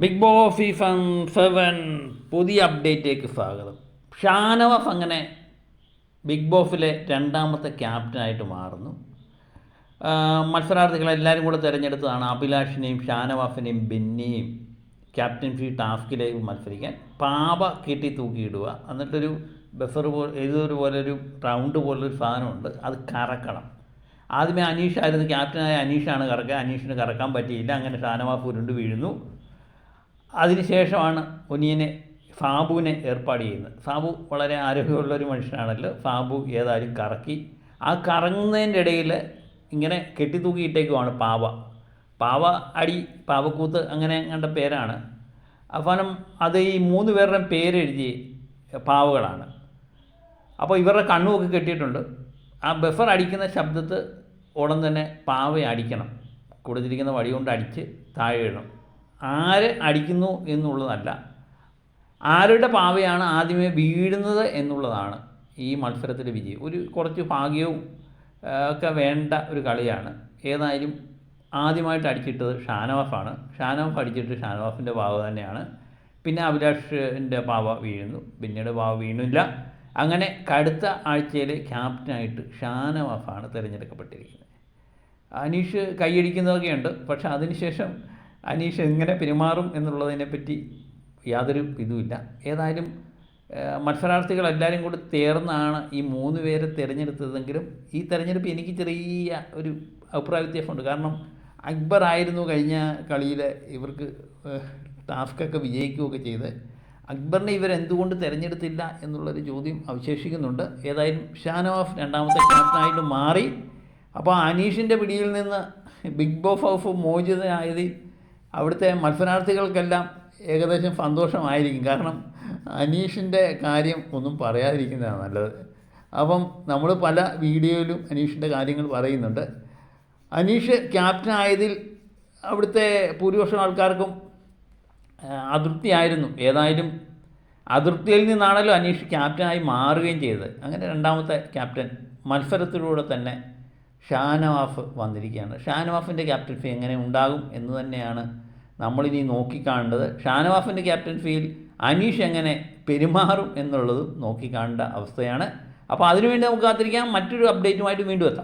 Big ബോ ഫീഫൻ seven പുതിയ അപ്ഡേറ്റിലേക്ക് സ്വാഗതം. ഷാനവാസ് അങ്ങനെ ബിഗ് ബോസിലെ രണ്ടാമത്തെ ക്യാപ്റ്റനായിട്ട് മാറുന്നു. മത്സരാർത്ഥികളെല്ലാവരും കൂടെ തിരഞ്ഞെടുത്തതാണ് അഭിലാഷിനെയും ഷാനവാസിനെയും ബെന്നിയെയും ക്യാപ്റ്റൻസി ടാസ്കിലേക്ക് മത്സരിക്കാൻ. പാവ കെട്ടി തൂക്കിയിടുക. എന്നിട്ടൊരു ബസർ പോലെ ഏതൊരു പോലെ ഒരു റൗണ്ട് പോലൊരു സാധനമുണ്ട്. അത് കറക്കണം. ആദ്യമേ അനീഷായിരുന്നു ക്യാപ്റ്റനായ അനീഷാണ് കറക്കുക. അനീഷിന് കറക്കാൻ പറ്റിയില്ല. അങ്ങനെ ഷാനവാസ് ഉരുണ്ട് വീഴുന്നു. അതിനുശേഷമാണ് ഒനിയനെ സാബുവിനെ ഏർപ്പാട് ചെയ്യുന്നത്. ഫാബു വളരെ ആരോഗ്യമുള്ള ഒരു മനുഷ്യനാണല്ലോ. ഫാബു ഏതായാലും കറക്കി. ആ കറങ്ങുന്നതിന്റെ ഇടയിൽ ഇങ്ങനെ കെട്ടിത്തൂക്കിയിട്ടേക്കുമാണ് പാവ. പാവ അടി പാവക്കൂത്ത് അങ്ങനെ കണ്ട പേരാണ്. അവസാനം അത് ഈ മൂന്ന് പേരുടെ പേരെഴുതി പാവകളാണ്. അപ്പോൾ ഇവരുടെ കണ്ണുമൊക്കെ കെട്ടിയിട്ടുണ്ട്. ആ ബഫർ അടിക്കുന്ന ശബ്ദത്ത് ഉടൻ തന്നെ പാവയെ അടിക്കണം. കൊടുത്തിരിക്കുന്ന വടി കൊണ്ട് അടിച്ച് താഴെ ഇടണം. ആര് അടിക്കുന്നു എന്നുള്ളതല്ല. ആരുടെ പാവയാണ് ആദ്യമേ വീഴുന്നത് എന്നുള്ളതാണ് ഈ മത്സരത്തിലെ വിജയം. ഒരു കുറച്ച് ഭാഗ്യവും ഒക്കെ വേണ്ട ഒരു കളിയാണ്. ഏതായാലും ആദ്യമായിട്ട് അടിച്ചിട്ടത് ഷാനവാഫാണ്. ഷാനവാഫ് അടിച്ചിട്ട് ഷാനവാഫിന്റെ പാവ തന്നെയാണ്. പിന്നെ അഭിലാഷിന്റെ പാവ വീഴുന്നു. പിന്നീട് പാവ വീണില്ല. അങ്ങനെ കടുത്ത ആഴ്ചയിൽ ക്യാപ്റ്റനായിട്ട് ഷാനവാഫാണ് തിരഞ്ഞെടുക്കപ്പെട്ടിരിക്കുന്നത്. അനീഷ് കൈയടിക്കുന്നതൊക്കെയുണ്ട്. പക്ഷെ അതിനുശേഷം അനീഷ് എങ്ങനെ പെരുമാറും എന്നുള്ളതിനെപ്പറ്റി യാതൊരു ഇതുമില്ല. ഏതായാലും എല്ലാവരും കൂടി ചേർന്നാണ് ഈ മൂന്ന് പേരെ തിരഞ്ഞെടുത്തതെങ്കിലും ഈ തിരഞ്ഞെടുപ്പ് എനിക്ക് ചെറിയ ഒരു അഭിപ്രായ വ്യത്യാസമുണ്ട്. കാരണം അക്ബർ ആയിരുന്നു കഴിഞ്ഞ കളിയിൽ ഇവർക്ക് ടാസ്കൊക്കെ വിജയിക്കുകയൊക്കെ ചെയ്ത് അക്ബറിനെ ഇവരെന്തുകൊണ്ട് തിരഞ്ഞെടുത്തില്ല എന്നുള്ളൊരു ചോദ്യം അവശേഷിക്കുന്നുണ്ട്. ഏതായാലും ഷാനവാഫ് രണ്ടാമത്തെ ക്യാപ്റ്റനായിട്ട് മാറി. അപ്പോൾ അനീഷിന്റെ പിടിയിൽ നിന്ന് ബിഗ് ബോസ് ഓഫ് മോചിതനായതിൽ അവിടുത്തെ മത്സരാർത്ഥികൾക്കെല്ലാം ഏകദേശം സന്തോഷമായിരിക്കും. കാരണം അനീഷിന്റെ കാര്യം ഒന്നും പറയാതിരിക്കുന്നതാണ് നല്ലത്. അപ്പം നമ്മൾ പല വീഡിയോയിലും അനീഷിന്റെ കാര്യങ്ങൾ പറയുന്നുണ്ട്. അനീഷ് ക്യാപ്റ്റൻ ആയതിൽ അവിടുത്തെ ഭൂരിപക്ഷം ആൾക്കാർക്കും അതൃപ്തിയായിരുന്നു. ഏതായാലും അതൃപ്തിയിൽ നിന്നാണല്ലോ അനീഷ് ക്യാപ്റ്റനായി മാറുകയും ചെയ്തത്. അങ്ങനെ രണ്ടാമത്തെ ക്യാപ്റ്റൻ മത്സരത്തിലൂടെ തന്നെ ഷാനവാഫ് വന്നിരിക്കുകയാണ്. ഷാനവാഫിന്റെ ക്യാപ്റ്റൻസി എങ്ങനെ ഉണ്ടാകും എന്ന് തന്നെയാണ് നമ്മളിനി നോക്കിക്കാണേണ്ടത് ഷാനവാഫിന്റെ ക്യാപ്റ്റൻസിയിൽ അനീഷ് എങ്ങനെ പെരുമാറും എന്നുള്ളതും നോക്കിക്കാണേണ്ട അവസ്ഥയാണ്. അപ്പോൾ അതിനുവേണ്ടി നമുക്ക് കാത്തിരിക്കാം. മറ്റൊരു അപ്ഡേറ്റുമായിട്ട് വീണ്ടും എത്താം.